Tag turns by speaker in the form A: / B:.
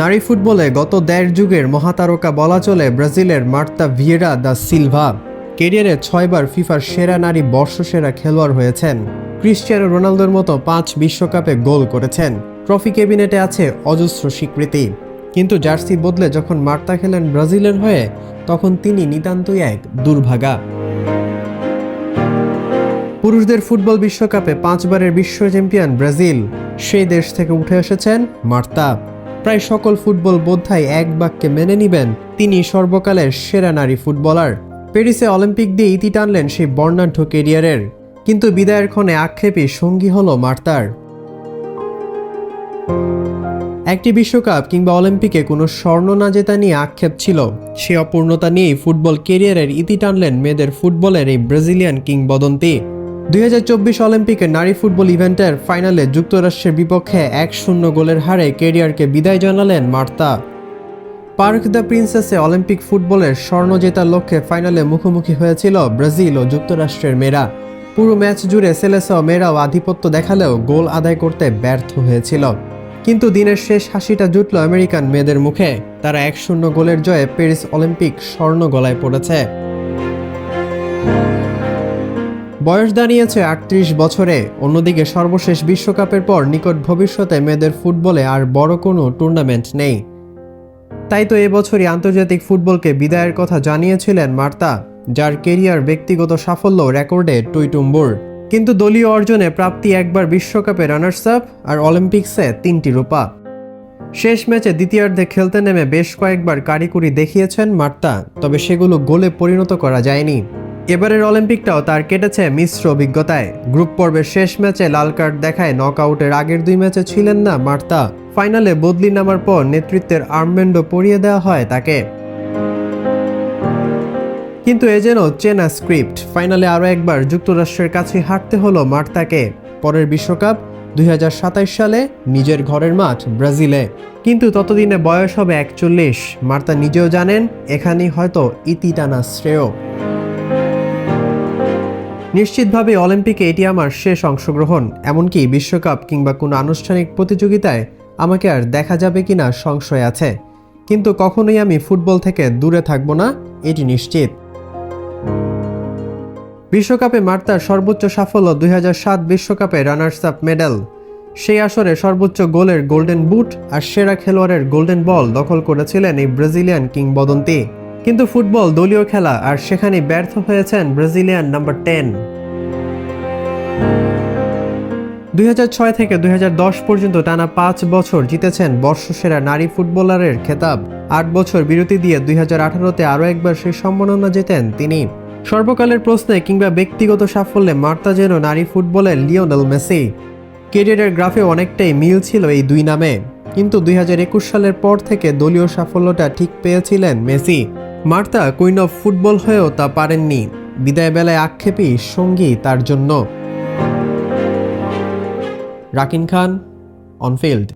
A: নারী ফুটবলে গত দেড় যুগের মহাতারকা বলা চলে ব্রাজিলের মার্তা ভিয়েরা দা সিলভা। কেরিয়ারে ছয়বার ফিফার সেরা নারী বর্ষসেরা খেলোয়াড় হয়েছেন। ক্রিশ্চিয়ানো রোনালদোর মতো পাঁচ বিশ্বকাপে গোল করেছেন। ট্রফি ক্যাবিনেটে আছে অজস্র স্বীকৃতি। কিন্তু জার্সি বদলে যখন মার্তা খেলেন ব্রাজিলের হয়ে, তখন তিনি নিতান্তই এক দুর্ভাগা। পুরুষদের ফুটবল বিশ্বকাপে পাঁচবারের বিশ্ব চ্যাম্পিয়ন ব্রাজিল। সেই দেশ থেকে উঠে এসেছেন মার্তা। প্রায় সকল ফুটবল বোদ্ধাই এক বাক্যে মেনে নিবেন, তিনি সর্বকালের সেরা নারী ফুটবলার। প্যারিসে অলিম্পিক দিয়ে ইতি টানলেন সেই বর্ণাঢ্য কেরিয়ারের। কিন্তু বিদায়ের ক্ষণে আক্ষেপে সঙ্গী হল মার্তার। একটি বিশ্বকাপ কিংবা অলিম্পিকে কোনো স্বর্ণ না জেতা নিয়ে আক্ষেপ ছিল। সে অপূর্ণতা নিয়েই ফুটবল কেরিয়ারের ইতি টানলেন মেয়েদের ফুটবলের এই ব্রাজিলিয়ান কিংবদন্তি। দুই অলিম্পিকে নারী ফুটবল ইভেন্টের ফাইনালে যুক্তরাষ্ট্রের বিপক্ষে এক শূন্য গোলের হারে কেরিয়ারকে বিদায় জানালেন মার্তা। পার্ক দ্য প্রিন্সেসে অলিম্পিক ফুটবলের স্বর্ণ জেতার লক্ষ্যে ফাইনালে মুখোমুখি হয়েছিল ব্রাজিল ও যুক্তরাষ্ট্রের মেয়েরা। পুরো ম্যাচ জুড়ে সেলেসা মেয়েরাও আধিপত্য দেখালেও গোল আদায় করতে ব্যর্থ হয়েছিল। কিন্তু দিনের শেষ হাসিটা জুটল আমেরিকান মেয়েদের মুখে। তারা এক শূন্য গোলের জয়ে প্যারিস অলিম্পিক স্বর্ণ গলায় পড়েছে। বয়স দাঁড়িয়েছে আটত্রিশ বছরে। অন্যদিকে সর্বশেষ বিশ্বকাপের পর নিকট ভবিষ্যতে মেয়েদের ফুটবলে আর বড় কোনো টুর্নামেন্ট নেই। তাই তো এবছরই আন্তর্জাতিক ফুটবলকে বিদায়ের কথা জানিয়েছিলেন মার্তা, যার কেরিয়ার ব্যক্তিগত সাফল্য রেকর্ডে টুইটুম্বুর। কিন্তু দলীয় অর্জনে প্রাপ্তি একবার বিশ্বকাপে রানার্স আপ আর অলিম্পিক্সে তিনটি রূপা। শেষ ম্যাচে দ্বিতীয়ার্ধে খেলতে নেমে বেশ কয়েকবার কারিকুরি দেখিয়েছেন মার্তা, তবে সেগুলো গোলে পরিণত করা যায়নি। এবারের অলিম্পিকটাও তার কেটেছে মিশ্র অভিজ্ঞতায়। গ্রুপ পর্বের শেষ ম্যাচে লাল কার্ড দেখায় নকআউটের আগের দুই ম্যাচে ছিলেন না মার্তা। ফাইনালে বদলি নামার পর নেতৃত্বের আর্মব্যান্ডও পরিয়ে দেওয়া হয় তাকে। কিন্তু এ যেন চেনা স্ক্রিপ্ট। ফাইনালে আরও একবার যুক্তরাষ্ট্রের কাছে হারতে হলো মার্তাকে। পরের বিশ্বকাপ দুই হাজার সাতাশ সালে নিজের ঘরের মাঠ ব্রাজিলে। কিন্তু ততদিনে বয়স হবে একচল্লিশ। মার্তা নিজেও জানেন, এখানেই হয়তো ইতি টানা শ্রেয়। নিশ্চিতভাবে অলিম্পিকে এটি আমার শেষ অংশগ্রহণ, এমনকি বিশ্বকাপ কিংবা কোনো আনুষ্ঠানিক প্রতিযোগিতায় আমাকে আর দেখা যাবে কি না সংশয় আছে। কিন্তু কখনোই আমি ফুটবল থেকে দূরে থাকব না, এটি নিশ্চিত। বিশ্বকাপে মার্তার সর্বোচ্চ সাফল্য দুই বিশ্বকাপে রানার্স আপ মেডেল। সেই আসরে সর্বোচ্চ গোলের গোল্ডেন বুট আর সেরা খেলোয়াড়ের গোল্ডেন বল দখল করেছিলেন এই ব্রাজিলিয়ান কিংবদন্তি। কিন্তু ফুটবল দলীয় খেলা আর সেখানে ব্যর্থ হয়েছেন ব্রাজিলিয়ান নাম্বার টেন। দুই ছয় থেকে দুই হাজার দশ পর্যন্ত টানা পাঁচ বছর জিতেছেন বর্ষসেরা নারী ফুটবলারের খেতাব। আট বছর বিরতি দিয়ে দুই হাজার আঠারোতে আরও একবার সেই সম্মাননা জেতেন তিনি। সর্বকালের প্রশ্নে কিংবা ব্যক্তিগত সাফল্যে মার্তা যেন নারী ফুটবলের লিওনেল মেসি। কেরিয়ারের গ্রাফে অনেকটাই মিল ছিল এই দুই নামে। কিন্তু দুই হাজার একুশ সালের পর থেকে দলীয় সাফল্যটা ঠিক পেয়েছিলেন Messi. Marta queen of football হয়েও তা পারেননি। বিদায় বেলায় আক্ষেপই সঙ্গী তার জন্য। Rakin Khan, on field.